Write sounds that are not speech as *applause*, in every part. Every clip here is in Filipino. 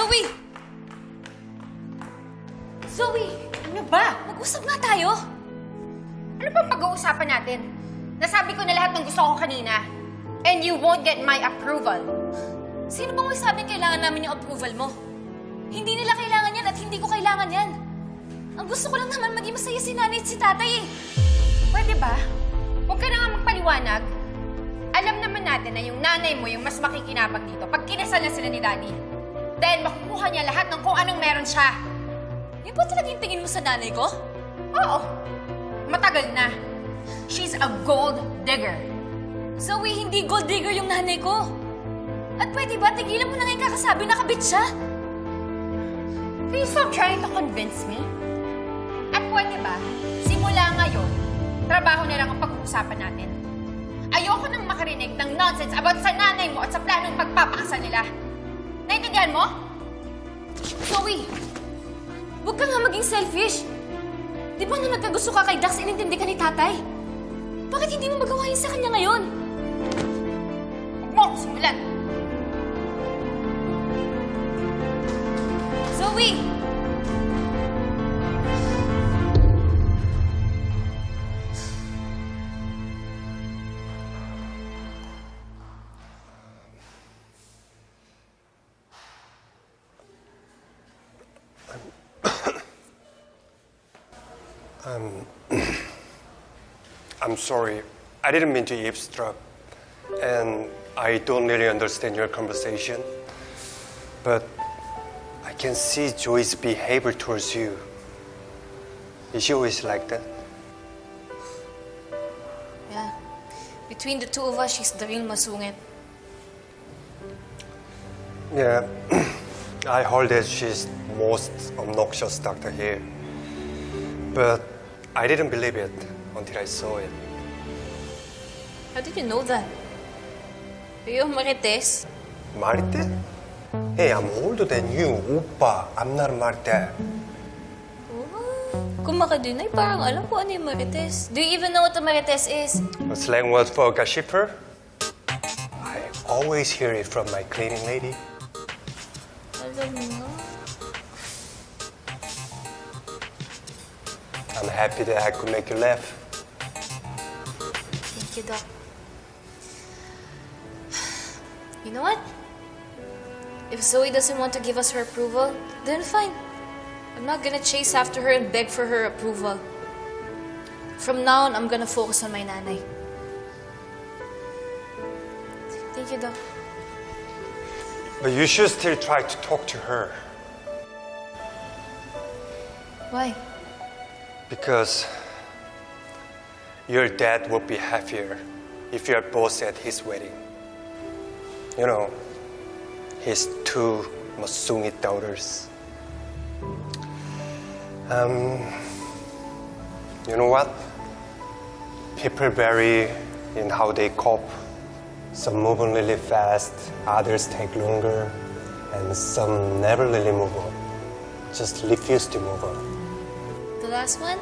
Zoe! Zoe! Ano ba? Mag-usap nga tayo. Ano bang pag-uusapan natin? Nasabi ko na lahat ng gusto ko kanina. And you won't get my approval. Sino bang may sabing kailangan namin yung approval mo? Hindi nila kailangan yan at hindi ko kailangan yan. Ang gusto ko lang naman maging masaya si nanay at si tatay eh. Pwede ba? Huwag ka na nga magpaliwanag. Alam naman natin na yung nanay mo yung mas makikinabang dito pag kinasal na sila ni Daddy. Dahil makukuha niya lahat ng kung anong meron siya. Yan ba talaga yung tingin mo sa nanay ko? Oo. Matagal na. She's a gold digger. Zoe, hindi gold digger yung nanay ko. At pwede ba, tigilan mo na nga yung kakasabi na kabit siya? Can you stop trying to convince me? At pwede ba, simula ngayon, trabaho na lang ang pag-uusapan natin. Ayoko nang makarinig ng nonsense about sa nanay mo at sa planong pagpapakasal nila. Naintindihan mo? Zoe, huwag ka nga maging selfish. Di ba nung nagkagusto ka kay Dax, inintindi ka ni tatay? Bakit hindi mo magawa yun sa kanya ngayon? Um, *clears throat* I'm sorry. I didn't mean to eavesdrop. And I don't really understand your conversation. But I can see Joy's behavior towards you. Is she always like that? Yeah. Between the two of us, she's the real masungit. Yeah. *clears throat* I heard that she's most obnoxious doctor here. But I didn't believe it until I saw it. How did you know that? Are you marites? Marite? Hey, I'm older than you, Oppa. I'm not Marite. Kung makadun ay parang alam ko ano yung marites. Do you even know what a marites is? A slang word for gossiper? I always hear it from my cleaning lady. Alam mo I'm happy that I could make you laugh. Thank you, Doc. You know what? If Zoe doesn't want to give us her approval, then fine. I'm not gonna chase after her and beg for her approval. From now on, I'm gonna focus on my nanay. Thank you, Doc. But you should still try to talk to her Why? Because your dad will be happier if you're both at his wedding. You know, his two Masungi daughters. Um, you know what? People vary in how they cope. Some move on really fast, others take longer, and some never really move on. Just refuse to move on. Last one?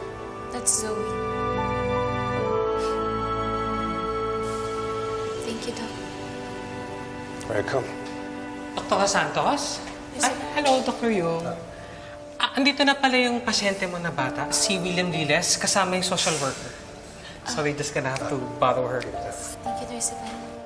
That's Zoe. Thank you, Doc. Welcome. Dr. Santos? Yes, Ay, sir. hello, Dr. Yu. Ah, andito na pala yung pasyente mo na bata, si William Riles, kasama yung social worker. Sorry, just gonna have to borrow her. Thank you, Nurse Savannah.